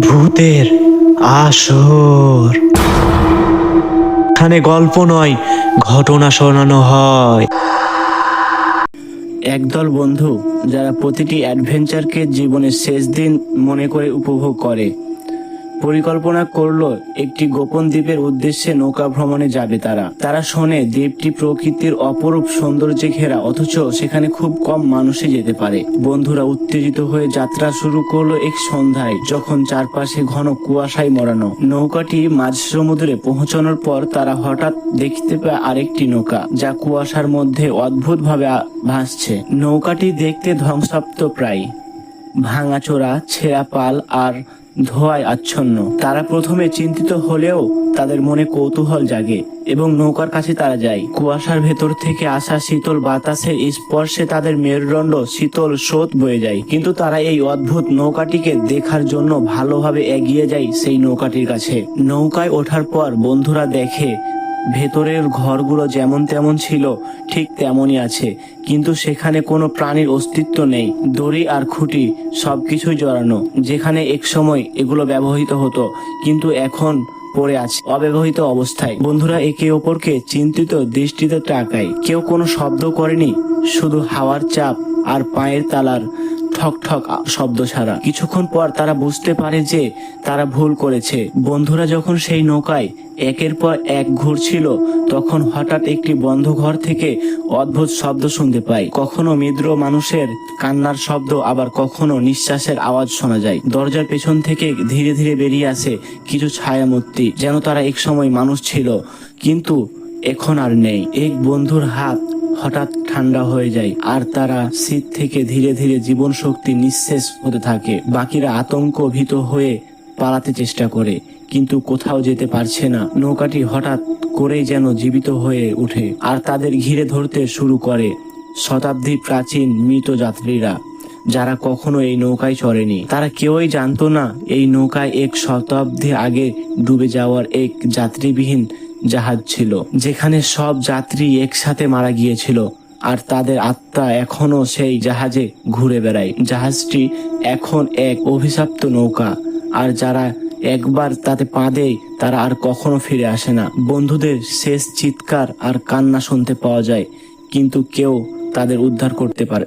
ভূতের আসর। এখানে গল্প নয়, ঘটনা শোনানো হয়। একদল বন্ধু, যারা প্রতিটি অ্যাডভেঞ্চারকে জীবনের শেষ দিন মনে করে উপভোগ করে। পরিকল্পনা করল একটি গোপন দ্বীপের উদ্দেশ্যে নৌকা ভ্রমণে যাবে তারা। তারা শোনে দ্বীপটি প্রকৃতির অপরূপ সৌন্দর্যে ঘেরা, অথচ সেখানে খুব কম মানুষই যেতে পারে। বন্ধুরা উত্তেজিত হয়ে যাত্রা শুরু করল এক সন্ধ্যায়, যখন চারপাশে ঘন কুয়াশায় মরানো নৌকাটি মাঝ সমুদ্রে পৌঁছানোর পর তারা হঠাৎ দেখতে পায় আরেকটি নৌকা, যা কুয়াশার মধ্যে অদ্ভুতভাবে ভাসছে। নৌকাটি দেখতে ধ্বংসাপ্ত প্রায়। ভাঙাচোরা, ছেঁড়া পাল আর ধোঁয়ায় আচ্ছন্ন। তারা প্রথমে চিন্তিত হলেও তাদের মনে কৌতূহল জাগে এবং নৌকার কাছে তারা যায়। কুয়াশার ভেতর থেকে আসা শীতল বাতাসের স্পর্শে তাদের মেরুদণ্ড শীতল স্রোত বয়ে যায়। কিন্তু তারা এই অদ্ভুত নৌকাটিকে দেখার জন্য ভালোভাবে এগিয়ে যায় সেই নৌকাটির কাছে। নৌকায় ওঠার পর বন্ধুরা দেখে ভেতরের ঘরগুলো যেমন তেমন ছিল, ঠিক তেমনই আছে। কিন্তু সেখানে কোনো প্রাণীর অস্তিত্ব নেই। দড়ি আর খুঁটি সবকিছুই জড়ানো, যেখানে এক সময় এগুলো ব্যবহৃত হতো, কিন্তু এখন পড়ে আছে অব্যবহৃত অবস্থায়। বন্ধুরা, একে অপরকে চিন্তিত দৃষ্টিতে তাকায়। কেউ কোনো শব্দ করেনি, শুধু হাওয়ার চাপ আর পায়ের তালার ঠক ঠক শব্দ ছাড়া। কিছুক্ষণ পর তারা বুঝতে পারে যে তারা ভুল করেছে। বন্ধুরা যখন সেই নৌকায় একের পর এক ঘুরছিল, তখন হঠাৎ একটি বন্ধ ঘর থেকে অদ্ভুত শব্দ শুনতে পায়। কখনো মিদ্র মানুষের কান্নার শব্দ, আবার কখনো নিঃশ্বাসের আওয়াজ শোনা যায়। দরজার পেছন থেকে ধীরে ধীরে বেরিয়ে আসে কিছু ছায়ামূর্তি, যেন তারা এক সময় মানুষ ছিল, কিন্তু এখন আর নেই। এক বন্ধুর হাত হঠাৎ ঠান্ডা হয়ে যায় আর তারা শীত থেকে ধীরে ধীরে জীবন শক্তি নিঃশেষ হতে থাকে। বাকিরা আতঙ্ক ভীত হয়ে পালাতে চেষ্টা করে, কিন্তু কোথাও যেতে পারছে না। নৌকাটি হঠাৎ করেই যেন জীবিত হয়ে ওঠে আর তাদের ঘিরে ধরতে শুরু করে। শতাব্দী প্রাচীন মৃত যাত্রীরা, যারা কখনো এই নৌকায় চড়েনি। তারা কেউই জানতো না, এই নৌকায় এক শতাব্দী আগে ডুবে যাওয়ার এক যাত্রীবিহীন জাহাজ ছিল, যেখানে সব যাত্রী একসাথে মারা গিয়েছিল, আর তাদের আত্মা এখনও সেই জাহাজে ঘুরে বেড়ায়। জাহাজটি এখন এক অভিশপ্ত নৌকা, আর যারা একবার তাতে পা দেয়, তারা আর কখনো ফিরে আসে না। বন্ধুদের শেষ চিৎকার আর কান্না শুনতে পাওয়া যায়, কিন্তু কেউ তাদের উদ্ধার করতে পারে।